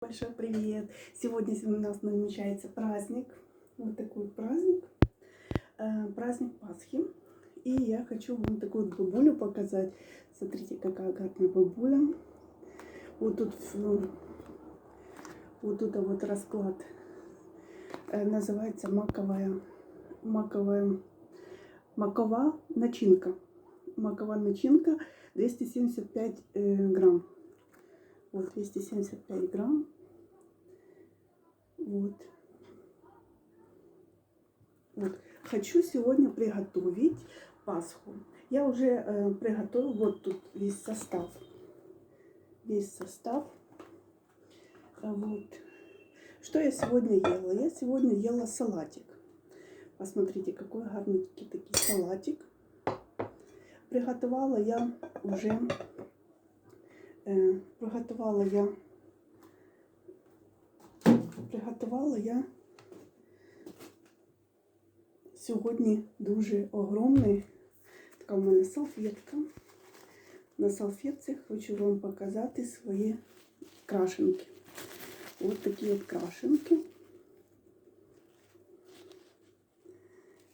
Большой привет! Сегодня у нас намечается праздник, вот такой праздник, э, праздник Пасхи. И я хочу вам такую бабулю показать. Смотрите, какая гарная бабуля. Вот тут, ну, вот тут вот расклад. Э, называется маковая, маковая, макова начинка. Макова начинка 275 э, грамм. Вот 275 грамм. Вот. Вот. Хочу сегодня приготовить Пасху. Я уже э, приготовила, вот тут весь состав. Весь состав. Э, Вот. Что я сегодня ела? Я сегодня ела салатик. Посмотрите, какой гарний такий салатик. Приготувала я вже Е, приготувала я приготувала я сьогодні дуже огромний. Така в мене салфетка. На салфетці хочу вам показати свої крашенки. Ось такі от крашенки.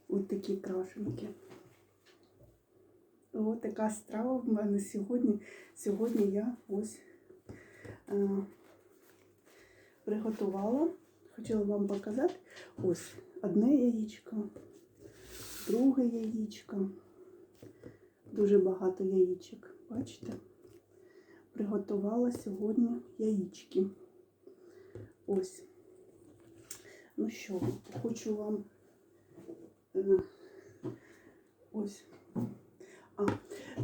Ось такі крашенки. Ось така страва в мене сьогодні. Сьогодні я ось е, приготувала. Хотіла вам показати ось одне яєчко, друге яєчко. Дуже багато яєчок. Бачите? Приготувала сьогодні яєчки. Ось. Ну що, хочу вам е, ось. А,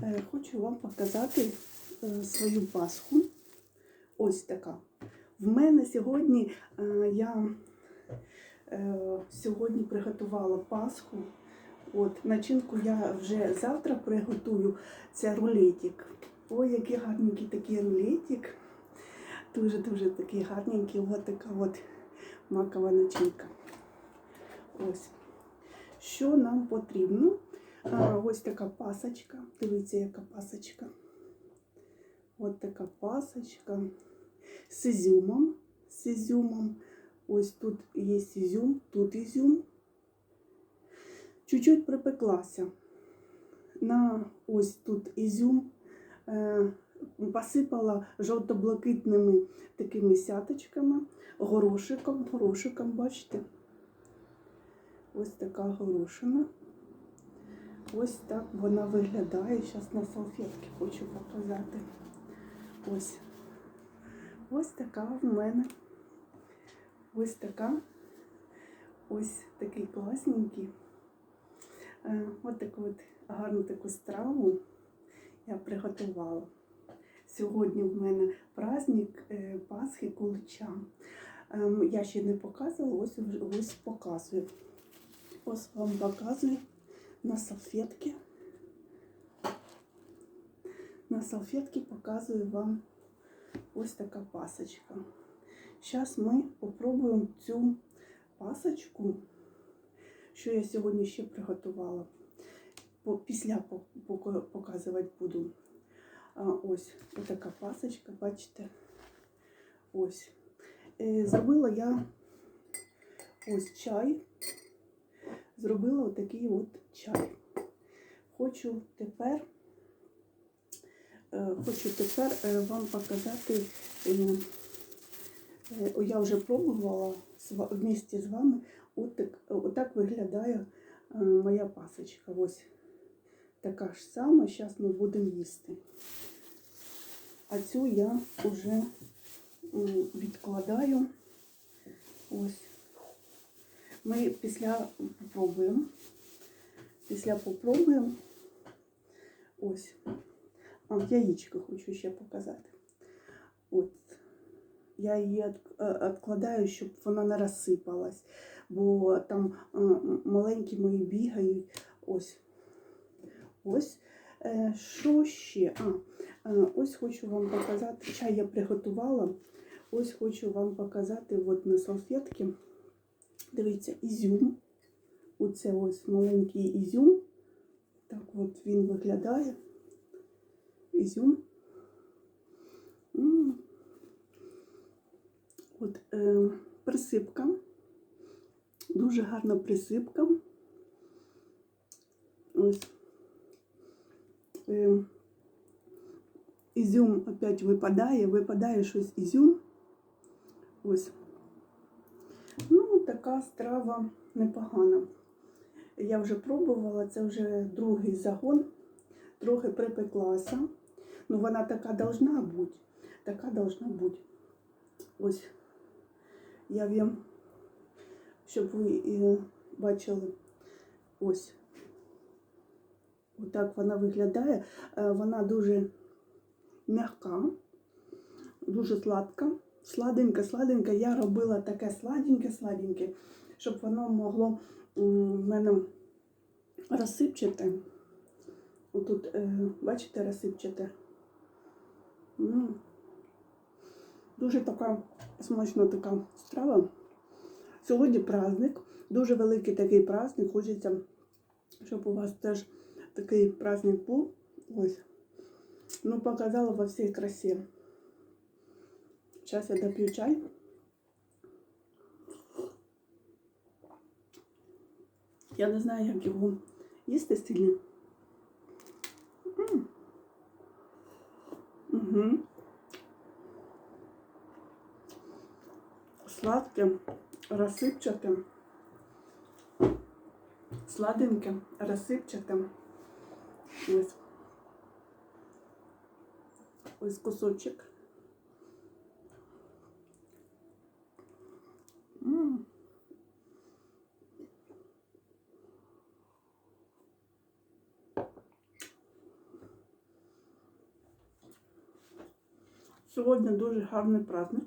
е, хочу вам показати е, свою пасху. Ось така. В мене сьогодні е, я е, сьогодні приготувала пасху. От, начинку я вже завтра приготую. Це рулетик. Ой, який гарненький такий рулетик. Дуже-дуже такий гарненький. Ось така от макова начинка. Ось. Що нам потрібно? А, ось така пасочка. Дивіться, яка пасочка. Ось така пасочка з ізюмом. З ізюмом. Ось тут є ізюм, тут ізюм. Чуть-чуть припеклася. На ось тут ізюм. Е, посипала жовто-блакитними такими сяточками, горошиком, горошиком, бачите? Ось така горошина. Ось так вона виглядає. Зараз на салфетки хочу показати. Ось. Ось така в мене. Ось така. Ось такий класненький. Е, Ось таку от гарну таку страву я приготувала. Сьогодні в мене праздник е, Пасхи Кулича. Ем, Я ще не показувала, ось, ось показую. Ось вам показую на салфетке. На салфетке показую вам ось така пасочка. Зараз ми попробуємо цю пасочку, що я сьогодні ще приготувала. Після показувати буду. Ось така пасочка, бачите. Ось. Е, Зробила я ось чай зробила отакий от чай. Хочу тепер, е, хочу тепер е, вам показати, е, я вже пробувала ва- вместе з вами, отак, отак виглядає моя пасочка. Ось така ж сама, зараз ми будемо їсти. А цю я вже відкладаю. Ось. Ми після попробуємо. Після попробуємо. Ось. А, яєчко хочу ще показати. От. Я її відкладаю, щоб вона не розсипалась, бо там е, маленькі мої бігають. Ось. Ось. Е, Що ще? А, е, ось хочу вам показати. Чай я приготувала. Ось хочу вам показати от на салфетки. Дивіться, ізюм. Оце ось маленький ізюм. Так от він виглядає. Ізюм. От е, присипка. Дуже гарна присипка. Ось. Е, ізюм опять випадає, випадає щось ізюм. Ось. Така страва непогана. Я вже пробувала, це вже другий загон, трохи припеклася. Ну, вона така должна бути. Така должна бути. Ось я вам, щоб ви е, бачили, ось. Отак вона виглядає. Е, Вона дуже м'яка, дуже сладка. Сладенька, сладенька. Я робила таке сладеньке, сладеньке, щоб воно могло в мене розсипчати. Отут, е, бачите, розсипчате. Дуже така смачна така страва. Сьогодні праздник, дуже великий такий праздник. Хочеться, щоб у вас теж такий праздник був. Ось. Ну, показала во всій красі. Зараз я доп'ю чай. Я не знаю, як його їсти сильно. Угу. Сладке, розсипчате, сладеньке, розсипчате. Ось. Ось кусочок. М. Сьогодні дуже гарний праздник.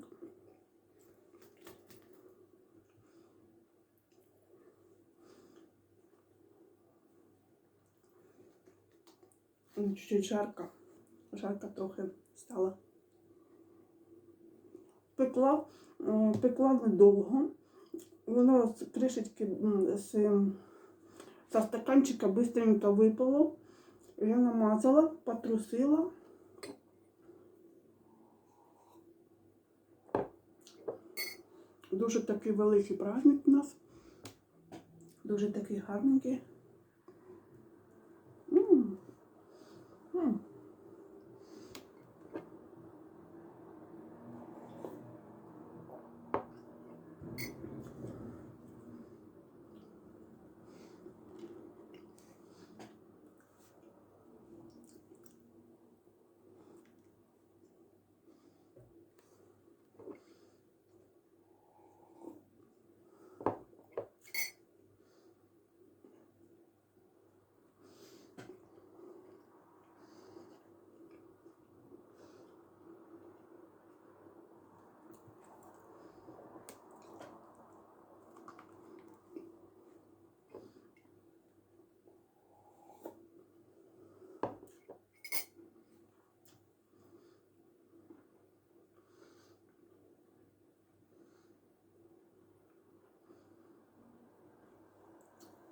Чуть-чуть жарко. Жарко трохи стало. Пекла, пекла недовго. Воно з кришечки з, стаканчика быстренько випало. Я намазала, потрусила. Дуже такий великий праздник у нас. Дуже такий гарненький. М. М.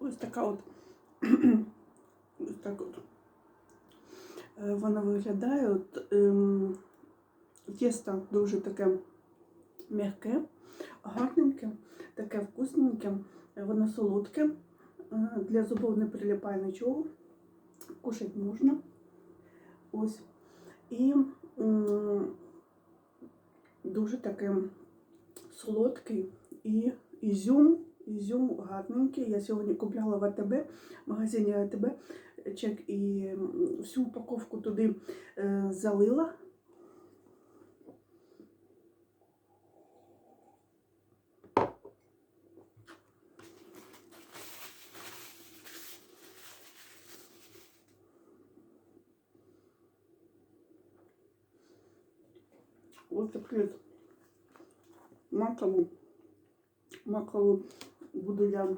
Ось така от. Ось так от. Е, Вона виглядає. От, ем, тісто дуже таке м'яке, гарненьке, таке вкусненьке, воно солодке. Е, Для зубов не прилипає нічого. Кушати можна. Ось. І м, дуже таке солодкий і ізюм. Ізюм гарненький. Я сьогодні купляла в АТБ, в магазині АТБ чек і всю упаковку туди е, залила. Ось такий от макову. Буду я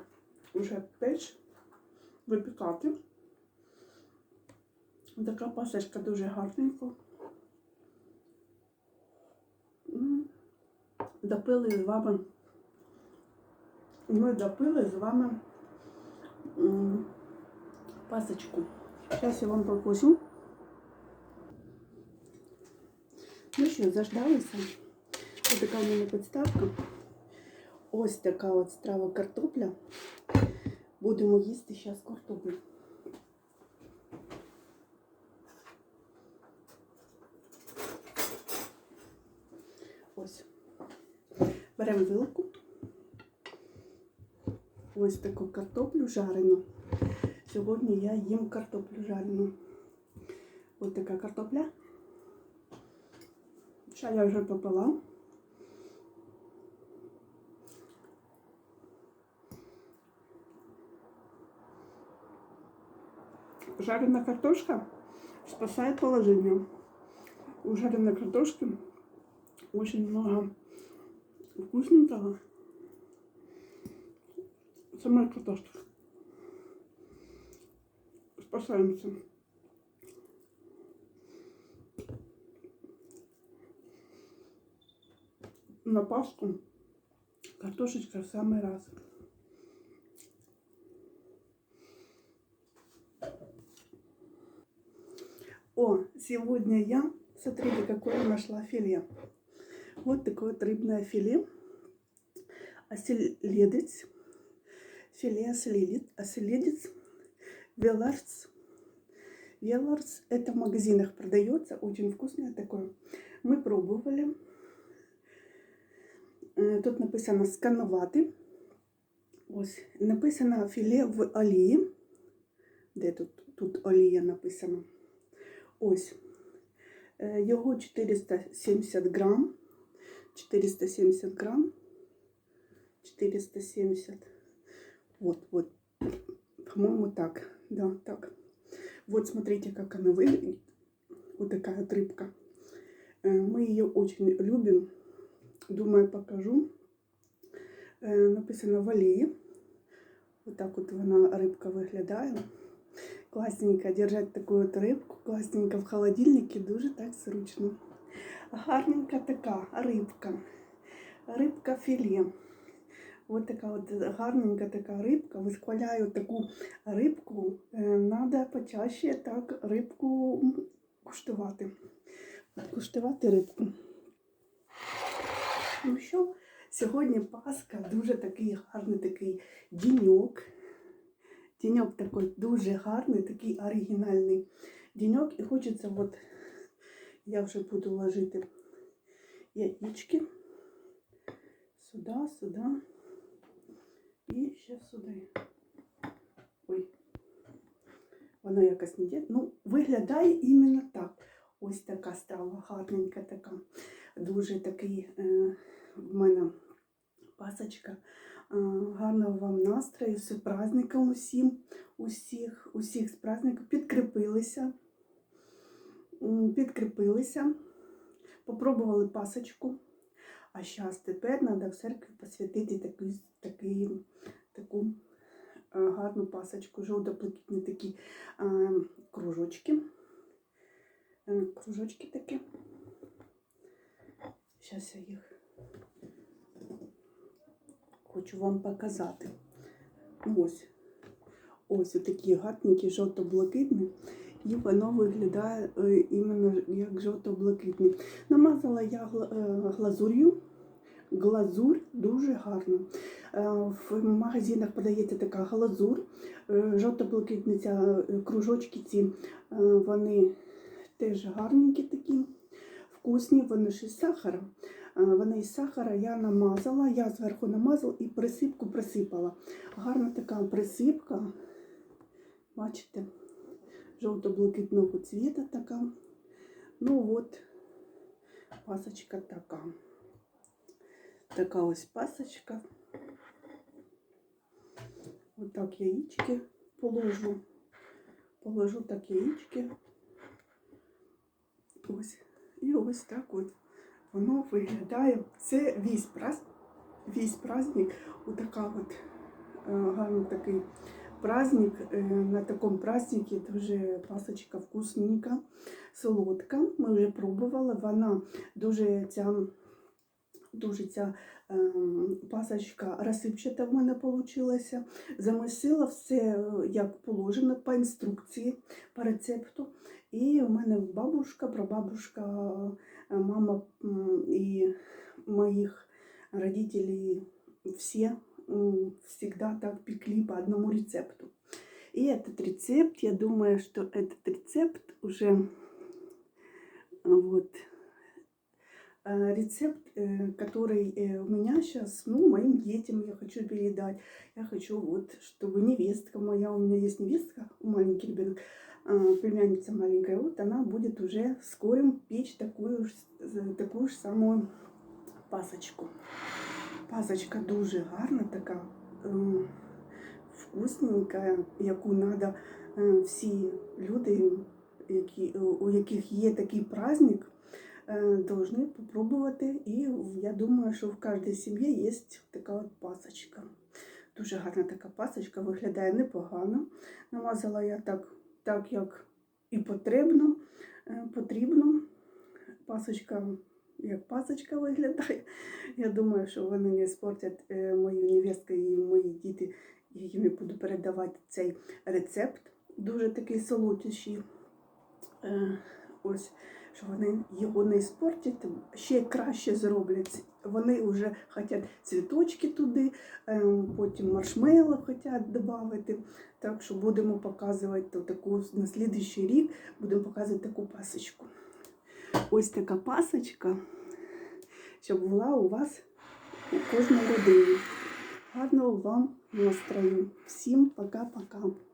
вже печ випікати. Така пасочка дуже гарненька. Допили з вами. Ми допили з вами пасочку. Зараз я вам покажу. Ну що, заждалися? Ось така в мене підставка. Ось така от страва картопля. Будемо їсти зараз картоплю. Ось. Беремо вилку. Ось таку картоплю жарену. Сьогодні я їм картоплю жарену. Ось така картопля. Чай я вже попила. Жареная картошка спасает положение. У жареной картошки очень много вкусненького. Сама картошка. Спасаемся. На Пасху картошечка в самый раз. сегодня я, смотрите, какое нашла филе. Вот такое вот рыбное филе. Оселедец. Филе оселедец. Оселедец. Веларц. Веларц. Это в магазинах продается. Очень вкусное такое. Мы пробовали. Е, Тут написано сканувати. Ось написано філе в олії. Де тут? Тут олія написано. Ось. Е, Його 470 грам. 470 грам. 470. Вот, вот. По-моему, так. Да, так. Вот смотрите, как она выглядит. Вот такая вот рыбка. Э, Мы ее очень любим. Думаю, покажу. Е, Написано в олії. Отак от вона рибка виглядає. Класненько держать таку от рибку, класненько в холодильнику, дуже так зручно. Гарненька така рибка. Рибка філе. Ось така от гарненька така рибка. Висхваляю таку рибку. Треба почаще так рибку куштувати. Куштувати рибку. Ну що, сьогодні Пасха, дуже такий гарний такий діньок. Діньок такий дуже гарний, такий оригінальний діньок. І хочеться, от я вже буду ложити яєчки. Сюди, сюди. І ще сюди. Ой. Воно якось не йде. Ну, виглядає іменно так. Ось така страва, гарненька така. Дуже такий е, в мене пасочка. Е, гарного вам настрою, з праздником усім, усіх, усіх з праздником. Підкріпилися. Підкріпилися, попробували пасочку. А зараз тепер треба в церкві посвятити такий, таку е, гарну пасочку, жовто-блакитні такі е, кружочки. Кружочки такі. Зараз я їх хочу вам показати. Ось. Ось такі гарненькі, жовто-блакитні. І воно виглядає е, іменно як жовто-блакитний. Намазала я е, глазур'ю. Глазурь дуже гарна. Е, В магазинах подається така глазур. Жовто-блакитні ця, е, кружочки ці, вони теж гарненькі такі, вкусні, вони ж із сахара. Е, Вони із сахара я намазала, я зверху намазала і присипку присипала. Гарна така присипка. Бачите? Жовто-блакитного цвіта така. Ну от, пасочка така. Така ось пасочка. Отак яєчки положу. Положу так яєчки. Ось. І ось так от воно виглядає. Це весь праз... весь праздник. Отака от е, гарний такий праздник. Е, На такому празднику дуже пасочка вкусненька, солодка. Ми вже пробували. Вона дуже ця. Дуже ця е, пасочка розсипчата в мене вийшла. Замісила все е, як положено по інструкції, по рецепту. І у мене бабушка, прабабушка, мама м, і моих родителей все всегда так пекли по одному рецепту. И этот рецепт, я думаю, что этот рецепт уже э, вот э, рецепт, э, который э, у меня сейчас, ну, моим детям я хочу передать. Я хочу вот, чтобы невестка моя, у меня есть невестка, маленький ребенок, э, племянница маленькая, вот она будет уже скорым печь такую, такую ж самую пасочку. Пасочка дуже гарна така, е, вкусненька, яку треба всі люди, які, у яких є такий праздник, должны попробувати. І я думаю, що в кожній сім'ї є така от пасочка. Дуже гарна така пасочка, виглядає непогано. Намазала я так, так як і потрібно. е, потрібно. Пасочка, як пасочка виглядає. Я думаю, що вони не спортять е, мою невестку і мої діти, яким я буду передавати цей рецепт. Дуже такий солодючий. Е, Ось, що вони його не спортять, ще краще зроблять. Вони вже хочуть цвіточки туди, е, потім маршмеллоу хочуть додати. Так що будемо показувати таку на слідуючий рік будемо показувати таку пасочку. Ось така пасочка, щоб була у вас у кожній родині. Гарного вам настрою. Всім пока-пока.